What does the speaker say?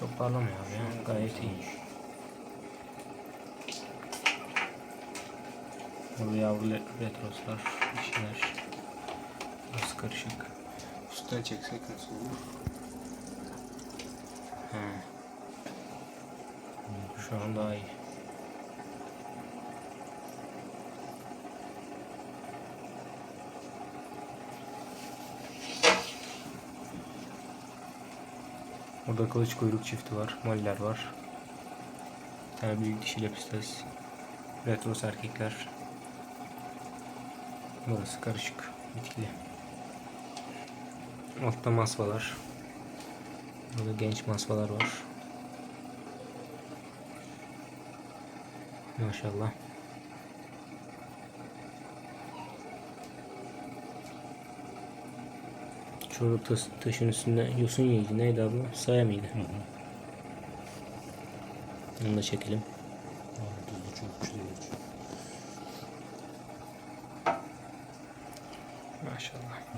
Çok parlamıyor abi ya. Gayet iyi. Burada yavru retroslar, dişiler. Biraz karışık. Üstten çeksek nasıl olur? He. Şu an daha iyi. Burada kılıç kuyruk çifti var. Moliler var. Bir tane büyük dişi lepistes. Retros erkekler. Burası karışık. Bitkili. Altta masvalar. Burada genç masvalar var. Maşallah. Şurada taş, taşın üstünde yosun yiydi. Neydi abi? o? Saya mıydı? Onu da çekelim. Çok. Maşallah.